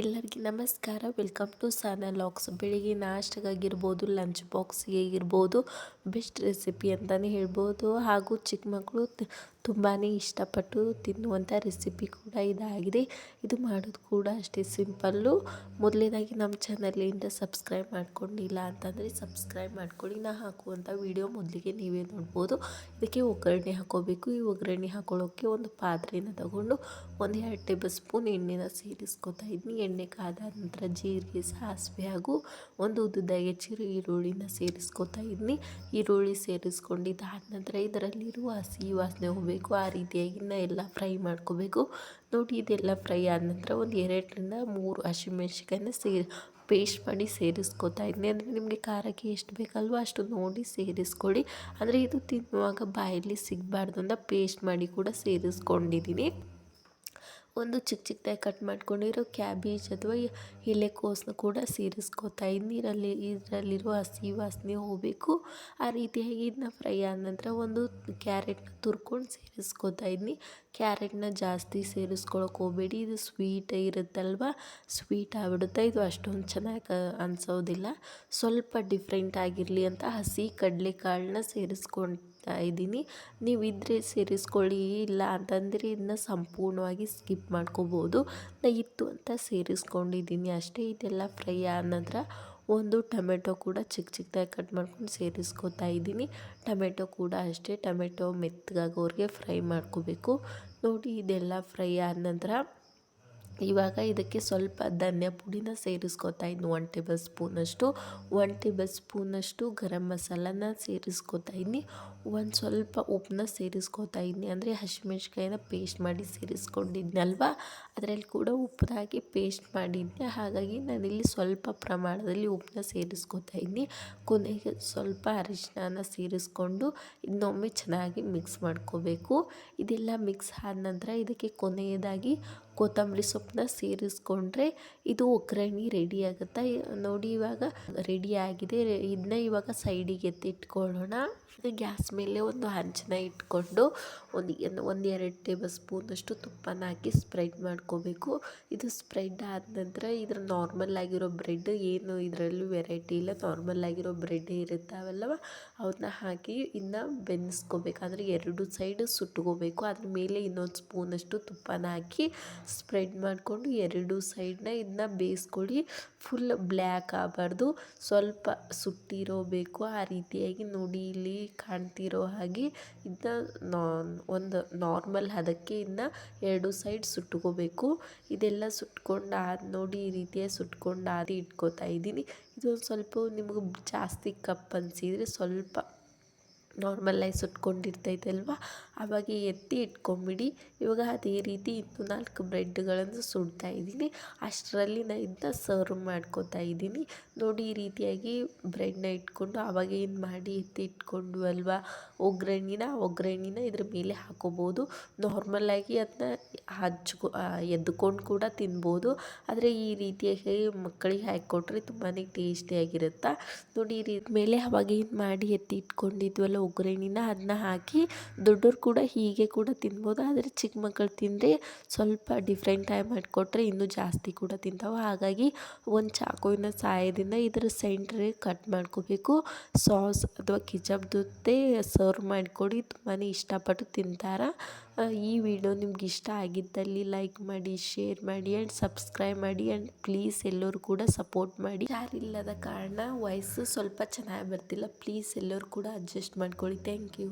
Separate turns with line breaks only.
ಎಲ್ಲರಿಗೂ ನಮಸ್ಕಾರ. Welcome to ಸಾನ ಲಾಕ್ಸ್ ಬೆಳಿಗ್ಗೆ ನಾಷ್ಟಗಾಗಿರ್ಬೋದು ಲಂಚ್ ಬಾಕ್ಸ್ಗೆ ಆಗಿರ್ಬೋದು ಬೆಸ್ಟ್ ರೆಸಿಪಿ ಅಂತಲೇ ಹೇಳ್ಬೋದು. ಹಾಗೂ ಚಿಕ್ಕ ಮಕ್ಕಳು ತುಂಬಾ ಇಷ್ಟಪಟ್ಟು ತಿನ್ನುವಂಥ ರೆಸಿಪಿ ಕೂಡ ಇದಾಗಿದೆ. ಇದು ಮಾಡೋದು ಕೂಡ ಅಷ್ಟೇ ಸಿಂಪಲ್ಲು. ಮೊದಲನೇದಾಗಿ ನಮ್ಮ ಚಾನಲಿಂದ ಸಬ್ಸ್ಕ್ರೈಬ್ ಮಾಡ್ಕೊಂಡಿಲ್ಲ ಅಂತಂದರೆ ಸಬ್ಸ್ಕ್ರೈಬ್ ಮಾಡ್ಕೊಳ್ಳಿ. ನಾ ಹಾಕುವಂಥ ವಿಡಿಯೋ ಮೊದಲಿಗೆ ನೀವೇ ನೋಡ್ಬೋದು. ಇದಕ್ಕೆ ಒಗ್ಗರಣೆ ಹಾಕೋಬೇಕು. ಈ ಒಗ್ಗರಣೆ ಹಾಕೊಳ್ಳೋಕ್ಕೆ ಒಂದು ಪಾತ್ರೆನ ತಗೊಂಡು ಒಂದು ಎರಡು ಟೇಬಲ್ ಸ್ಪೂನ್ ಎಣ್ಣೆನ ಸೇರಿಸ್ಕೊತಾ ಇದ್ದೀನಿ ಎಣ್ಣೆ ಕಾದ ನಂತರ ಜೀರಿಗೆ, ಸಾಸಿವೆ ಹಾಗೂ ಒಂದು ಉದ್ದುದಾಗಿ ಹೆಚ್ಚಿರೋ ಈರುಳ್ಳಿನ ಸೇರಿಸ್ಕೊತಾ ಇದ್ದೀನಿ ಈರುಳ್ಳಿ ಸೇರಿಸ್ಕೊಂಡಿದ್ದಾದ ನಂತರ ಇದರಲ್ಲಿರುವ ಹಸಿ ವಾಸನೆ ಹೋಗಬೇಕು ಆ ರೀತಿಯಾಗಿ ಎಲ್ಲ ಫ್ರೈ ಮಾಡ್ಕೋಬೇಕು. ನೋಡಿ, ಇದೆಲ್ಲ ಫ್ರೈ ಆದ ನಂತರ ಒಂದು ಎರಡರಿಂದ ಮೂರು ಹಸಿಮೆಣ್ಸಿಕಾಯಿನ ಸೇರಿ, ಪೇಸ್ಟ್ ಮಾಡಿ ಸೇರಿಸ್ಕೊತಾ ಇದ್ದೀನಿ ಅಂದರೆ ನಿಮಗೆ ಖಾರಕ್ಕೆ ಎಷ್ಟು ಬೇಕಲ್ವೋ ಅಷ್ಟು ನೋಡಿ ಸೇರಿಸ್ಕೊಳ್ಳಿ. ಅಂದರೆ ಇದು ತಿನ್ನುವಾಗ ಬಾಯಲ್ಲಿ ಸಿಗಬಾರ್ದು ಅಂತ ಪೇಸ್ಟ್ ಮಾಡಿ ಕೂಡ ಸೇರಿಸ್ಕೊಂಡಿದ್ದೀನಿ ಒಂದು ಚಿಕ್ಕ ಚಿಕ್ಕದಾಗಿ ಕಟ್ ಮಾಡ್ಕೊಂಡಿರೋ ಕ್ಯಾಬೇಜ್ ಅಥವಾ ಎಲೆಕೋಸನ್ನ ಕೂಡ ಸೇರಿಸ್ಕೊತಾ ನೀರಲ್ಲಿ ಇದರಲ್ಲಿ, ಇದರಲ್ಲಿರುವ ಹಸಿ ವಾಸನೆ ಹೋಗಬೇಕು. ಆ ರೀತಿಯಾಗಿ ಇದನ್ನ ಫ್ರೈ ಆದ ನಂತರ ಒಂದು ಕ್ಯಾರೆಟ್ನ ತುರ್ಕೊಂಡು ಸೇರಿಸ್ಕೊತಾ ಇದ್ದೀನಿ ಕ್ಯಾರೆಟ್ನ ಜಾಸ್ತಿ ಸೇರಿಸ್ಕೊಳಕ್ಕೆ ಹೋಗಬೇಡಿ. ಇದು ಸ್ವೀಟ್ ಇರುತ್ತಲ್ವ? ಸ್ವೀಟ್ ಆಗ್ಬಿಡುತ್ತೆ? ಇದು ಅಷ್ಟೊಂದು ಚೆನ್ನಾಗಿ ಅನಿಸೋದಿಲ್ಲ. ಸ್ವಲ್ಪ ಡಿಫ್ರೆಂಟ್ ಆಗಿರಲಿ ಅಂತ ಹಸಿ ಕಡಲೆಕಾಳನ್ನ ಸೇರಿಸ್ಕೊಂಡು ಇದ್ದೀನಿ. ನೀವು ಇದ್ದರೆ ಸೇರಿಸ್ಕೊಳ್ಳಿ, ಇಲ್ಲ ಅಂತಂದರೆ ಇದನ್ನ ಸಂಪೂರ್ಣವಾಗಿ ಸ್ಕಿಪ್ ಮಾಡ್ಕೋಬೋದು. ನಾ ಇತ್ತು ಅಂತ ಸೇರಿಸ್ಕೊಂಡಿದ್ದೀನಿ ಅಷ್ಟೇ. ಇದೆಲ್ಲ ಫ್ರೈ ಆದ ನಂತರ ಒಂದು ಟೊಮೆಟೊ ಕೂಡ ಚಿಕ್ಕ ಚಿಕ್ಕದಾಗಿ ಕಟ್ ಮಾಡ್ಕೊಂಡು ಸೇರಿಸ್ಕೊತಾ ಇದ್ದೀನಿ. ಟೊಮೆಟೊ ಕೂಡ ಅಷ್ಟೇ. ಟೊಮೆಟೊ ಮೆತ್ತಗಾಗೋರಿಗೆ ಫ್ರೈ ಮಾಡ್ಕೋಬೇಕು. ನೋಡಿ, ಇದೆಲ್ಲ ಫ್ರೈ ಆದ ನಂತರ ಇವಾಗ ಇದಕ್ಕೆ ಸ್ವಲ್ಪ ಧನ್ಯ ಪುಡಿನ ಸೇರಿಸ್ಕೊತಾ ಇದ್ದೀನಿ ಒನ್ ಟೇಬಲ್ ಸ್ಪೂನಷ್ಟು ಒನ್ ಟೇಬಲ್ ಸ್ಪೂನಷ್ಟು ಗರಂ ಮಸಾಲನ ಸೇರಿಸ್ಕೊತಾ ಇದ್ದೀನಿ ಒಂದು ಸ್ವಲ್ಪ ಉಪ್ಪನ್ನ ಸೇರಿಸ್ಕೊತಾ ಇದ್ದೀನಿ ಅಂದರೆ ಹಸಿಮೆಣ್ಸಿಕಾಯಿನ ಪೇಸ್ಟ್ ಮಾಡಿ ಸೇರಿಸ್ಕೊಂಡಿದ್ನಲ್ವ ಅದರಲ್ಲಿ ಕೂಡ ಉಪ್ಪದಾಗಿ ಪೇಸ್ಟ್ ಮಾಡಿದ್ದೆ ಹಾಗಾಗಿ ನಾನಿಲ್ಲಿ ಸ್ವಲ್ಪ ಪ್ರಮಾಣದಲ್ಲಿ ಉಪ್ಪನ್ನ ಸೇರಿಸ್ಕೊತಾ ಇದ್ದೀನಿ ಕೊನೆಗೆ ಸ್ವಲ್ಪ ಅರಿಶಿನ ಸೇರಿಸ್ಕೊಂಡು ಇನ್ನೊಮ್ಮೆ ಚೆನ್ನಾಗಿ ಮಿಕ್ಸ್ ಮಾಡ್ಕೋಬೇಕು. ಇದೆಲ್ಲ ಮಿಕ್ಸ್ ಆದ ನಂತರ ಇದಕ್ಕೆ ಕೊನೆಯದಾಗಿ ಕೊತ್ತಂಬರಿ ಸೊಪ್ಪನ್ನ ಸೇರಿಸ್ಕೊಂಡ್ರೆ ಇದು ಒಗ್ಗರಣೆ ರೆಡಿ ಆಗುತ್ತೆ. ನೋಡಿ ಇವಾಗ ರೆಡಿ ಆಗಿದೆ. ಇದನ್ನ ಇವಾಗ ಸೈಡಿಗೆ ಎತ್ತಿಟ್ಕೊಳ್ಳೋಣ. ಗ್ಯಾಸ್ ಮೇಲೆ ಒಂದು ಹಂಚನ ಇಟ್ಕೊಂಡು ಒಂದು ಒಂದು ಎರಡು ಟೇಬಲ್ ಸ್ಪೂನಷ್ಟು ತುಪ್ಪನ ಹಾಕಿ ಸ್ಪ್ರೆಡ್ ಮಾಡ್ಕೋಬೇಕು. ಇದು ಸ್ಪ್ರೆಡ್ ಆದ ನಂತರ ಇದರ ನಾರ್ಮಲ್ ಆಗಿರೋ ಬ್ರೆಡ್ ಏನು ಇದರಲ್ಲೂ ವೆರೈಟಿ ಇಲ್ಲ. ನಾರ್ಮಲ್ ಆಗಿರೋ ಬ್ರೆಡ್ ಇರುತ್ತಾವಲ್ಲವ ಅವನ್ನ ಹಾಕಿ ಇನ್ನು ಬೆನ್ಸ್ಕೋಬೇಕು. ಅಂದರೆ ಎರಡು ಸೈಡ್ ಸುಟ್ಕೋಬೇಕು. ಅದ್ರ ಮೇಲೆ ಇನ್ನೊಂದು ಸ್ಪೂನಷ್ಟು ತುಪ್ಪನ ಹಾಕಿ ಸ್ಪ್ರೆಡ್ ಮಾಡಿಕೊಂಡು ಎರಡು ಸೈಡನ್ನ ಇದನ್ನ ಬೇಯಿಸ್ಕೊಳ್ಳಿ. ಫುಲ್ ಬ್ಲ್ಯಾಕ್ ಆಗಬಾರ್ದು. ಸ್ವಲ್ಪ ಸುಟ್ಟಿರೋಬೇಕು ಆ ರೀತಿಯಾಗಿ ನೋಡಿ ಇಲ್ಲಿ ಕಾಣ್ತಿರೋ ಹಾಗೆ ಇದನ್ನ ಒಂದು ನಾರ್ಮಲ್ ಹದಕ್ಕೆ ಇದನ್ನ ಎರಡು ಸೈಡ್ ಸುಟ್ಕೋಬೇಕು. ಇದೆಲ್ಲ ಸುಟ್ಕೊಂಡು ಆದ ನೋಡಿ ಈ ರೀತಿಯಾಗಿ ಸುಟ್ಕೊಂಡು ಆದಿ ಇಟ್ಕೋತಾ ಇದ್ದೀನಿ. ಇದೊಂದು ಸ್ವಲ್ಪ ನಿಮಗೆ ಜಾಸ್ತಿ ಕಪ್ ಅನಿಸಿದರೆ ಸ್ವಲ್ಪ ನಾರ್ಮಲಾಗಿ ಸುಟ್ಕೊಂಡಿರ್ತೈತೆ ಅಲ್ವಾ ಆವಾಗ ಎತ್ತಿ ಇಟ್ಕೊಂಬಿಡಿ. ಇವಾಗ ಅದೇ ರೀತಿ ಇನ್ನು ನಾಲ್ಕು ಬ್ರೆಡ್ಗಳನ್ನು ಸುಡ್ತಾ ಇದ್ದೀನಿ. ಅಷ್ಟರಲ್ಲಿ ನಾನು ಇದನ್ನ ಸರ್ವ್ ಮಾಡ್ಕೋತಾ ಇದ್ದೀನಿ. ನೋಡಿ ಈ ರೀತಿಯಾಗಿ ಬ್ರೆಡ್ನ ಇಟ್ಕೊಂಡು ಆವಾಗ ಏನು ಮಾಡಿ ಎತ್ತಿ ಇಟ್ಕೊಂಡು ಅಲ್ವಾ? ಒಗ್ಗರಣೆನ ಒಗ್ಗರಣೆನ ಇದ್ರ ಮೇಲೆ ಹಾಕೋಬೋದು. ನಾರ್ಮಲಾಗಿ ಅದನ್ನ ಹಚ್ಕೊ ಎದ್ಕೊಂಡು ಕೂಡ ತಿನ್ಬೋದು. ಆದರೆ ಈ ರೀತಿಯಾಗಿ ಮಕ್ಕಳಿಗೆ ಹಾಕಿಕೊಟ್ರೆ ತುಂಬಾ ಟೇಸ್ಟಿಯಾಗಿರುತ್ತೆ ನೋಡಿ ಈ ರೀತಿ ಮೇಲೆ ಆವಾಗ ಏನು ಮಾಡಿ ಎತ್ತಿ ಇಟ್ಕೊಂಡಿದ್ವಲ್ಲ ಒಗ್ಗರಣೆನ ಅದನ್ನ ಹಾಕಿ ದೊಡ್ಡವ್ರು ಕೂಡ ಹೀಗೆ ಕೂಡ ತಿನ್ಬೋದು. ಆದರೆ ಚಿಕ್ಕ ಮಕ್ಕಳು ತಿಂದರೆ ಸ್ವಲ್ಪ ಡಿಫ್ರೆಂಟಾಗಿ ಮಾಡಿಕೊಟ್ರೆ ಇನ್ನೂ ಜಾಸ್ತಿ ಕೂಡ ತಿಂತಾವೆ. ಹಾಗಾಗಿ ಒಂದು ಚಾಕುವಿನ ಸಹಾಯದಿಂದ ಇದರ ಸೆಂಟ್ರಿಗೆ ಕಟ್ ಮಾಡ್ಕೋಬೇಕು. ಸಾಸ್ ಅಥವಾ ಕಿಚಪ್ ಜೊತೆ ಸರ್ವ್ ಮಾಡಿಕೊಡಿ. ತುಂಬಾ ಇಷ್ಟಪಟ್ಟು ತಿಂತಾರೆ. ಈ ವಿಡಿಯೋ ನಿಮ್ಗೆ ಇಷ್ಟ ಆಗಿದ್ದಲ್ಲಿ ಲೈಕ್ ಮಾಡಿ ಶೇರ್ ಮಾಡಿ ಆ್ಯಂಡ್ ಸಬ್ಸ್ಕ್ರೈಬ್ ಮಾಡಿ ಆ್ಯಂಡ್ ಪ್ಲೀಸ್ ಎಲ್ಲರೂ ಕೂಡ ಸಪೋರ್ಟ್ ಮಾಡಿ. ಯಾರಿಲ್ಲದ ಕಾರಣ ವಯಸ್ಸು ಸ್ವಲ್ಪ ಚೆನ್ನಾಗಿ ಬರ್ತಿಲ್ಲ. ಪ್ಲೀಸ್ ಎಲ್ಲರೂ ಕೂಡ ಅಡ್ಜಸ್ಟ್ ಮಾಡ್ಕೊಳ್ಳಿ ಥ್ಯಾಂಕ್ ಯು